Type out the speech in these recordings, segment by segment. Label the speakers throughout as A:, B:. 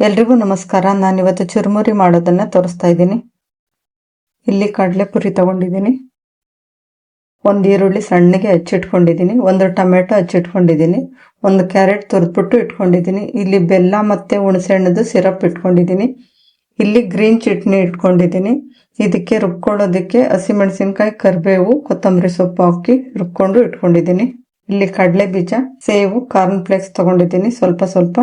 A: ಎಲ್ರಿಗೂ ನಮಸ್ಕಾರ. ನಾನಿವತ್ತು ಚುರುಮುರಿ ಮಾಡೋದನ್ನ ತೋರಿಸ್ತಾ ಇದ್ದೀನಿ. ಇಲ್ಲಿ ಕಡಲೆಪುರಿ ತಗೊಂಡಿದ್ದೀನಿ. ಒಂದು ಈರುಳ್ಳಿ ಸಣ್ಣಗೆ ಹಚ್ಚಿಟ್ಕೊಂಡಿದ್ದೀನಿ. ಒಂದು ಟೊಮೆಟೊ ಹಚ್ಚಿಟ್ಕೊಂಡಿದ್ದೀನಿ. ಒಂದು ಕ್ಯಾರೆಟ್ ತುರಿದ್ಬಿಟ್ಟು ಇಟ್ಕೊಂಡಿದ್ದೀನಿ. ಇಲ್ಲಿ ಬೆಲ್ಲ ಮತ್ತೆ ಹುಣಸೆಹಣ್ಣದು ಸಿರಪ್ ಇಟ್ಕೊಂಡಿದ್ದೀನಿ. ಇಲ್ಲಿ ಗ್ರೀನ್ ಚಟ್ನಿ ಇಟ್ಕೊಂಡಿದ್ದೀನಿ. ಇದಕ್ಕೆ ರುಬ್ಕೊಳ್ಳೋದಕ್ಕೆ ಹಸಿಮೆಣಸಿನ್ಕಾಯಿ, ಕರಿಬೇವು, ಕೊತ್ತಂಬರಿ ಸೊಪ್ಪು ಹಾಕಿ ರುಬ್ಕೊಂಡು ಇಟ್ಕೊಂಡಿದ್ದೀನಿ. ಇಲ್ಲಿ ಕಡಲೆ ಬೀಜ, ಸೇವು, ಕಾರ್ನ್ ಫ್ಲೇಕ್ಸ್ ತಗೊಂಡಿದ್ದೀನಿ. ಸ್ವಲ್ಪ ಸ್ವಲ್ಪ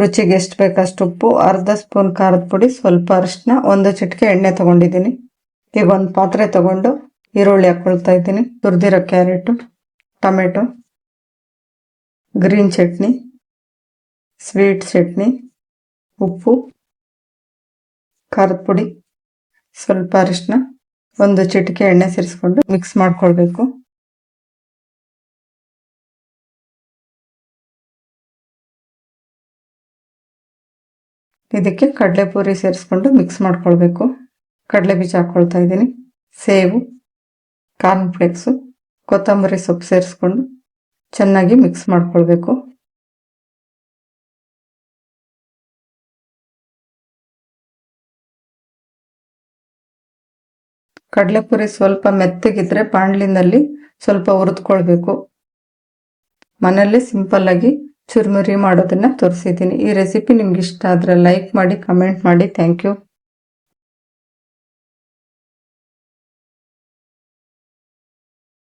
A: ರುಚಿಗೆ ಎಷ್ಟು ಬೇಕಷ್ಟು ಉಪ್ಪು, ಅರ್ಧ ಸ್ಪೂನ್ ಖಾರದ ಪುಡಿ, ಸ್ವಲ್ಪ ಅರಿಶಿನ ಒಂದು ಚಿಟಿಕೆ ಎಣ್ಣೆ ತಗೊಂಡಿದ್ದೀನಿ. ಈಗ ಒಂದು ಪಾತ್ರೆ ತಗೊಂಡು ಈರುಳ್ಳಿ ಹಾಕೊಳ್ತಾ ಇದ್ದೀನಿ. ತುರಿದಿರೋ carrot, tomato, green chutney, sweet chutney, ಉಪ್ಪು, ಖಾರದ ಪುಡಿ, ಸ್ವಲ್ಪ ಅರಿಶಿನ ಒಂದು ಚಿಟಿಕೆ ಎಣ್ಣೆ ಸೇರಿಸ್ಕೊಂಡು ಮಿಕ್ಸ್ ಮಾಡ್ಕೊಳ್ಬೇಕು. ಇದಕ್ಕೆ ಕಡಲೆಪುರಿ ಸೇರಿಸ್ಕೊಂಡು ಮಿಕ್ಸ್ ಮಾಡ್ಕೊಳ್ಬೇಕು. ಕಡಲೆ ಬೀಜ ಹಾಕ್ಕೊಳ್ತಾ ಇದ್ದೀನಿ. ಸೇವು ಕಾರ್ನ್ ಫ್ಲೇಕ್ಸು ಕೊತ್ತಂಬರಿ ಸೊಪ್ಪು ಸೇರಿಸ್ಕೊಂಡು ಚೆನ್ನಾಗಿ ಮಿಕ್ಸ್ ಮಾಡ್ಕೊಳ್ಬೇಕು. ಕಡಲೆಪುರಿ ಸ್ವಲ್ಪ ಮೆತ್ತಗಿದ್ರೆ ಬಾಣಲಿನಲ್ಲಿ ಸ್ವಲ್ಪ ಹುರಿದ್ಕೊಳ್ಬೇಕು. ಮನೆಯಲ್ಲೇ ಸಿಂಪಲ್ಲಾಗಿ ಚುರುಮುರಿ ಮಾಡೋದನ್ನ ತೋರಿಸಿದ್ದೀನಿ. ಈ ರೆಸಿಪಿ ನಿಮ್ಗೆ ಇಷ್ಟ ಆದ್ರೆ ಲೈಕ್ ಮಾಡಿ ಕಮೆಂಟ್ ಮಾಡಿ. Thank you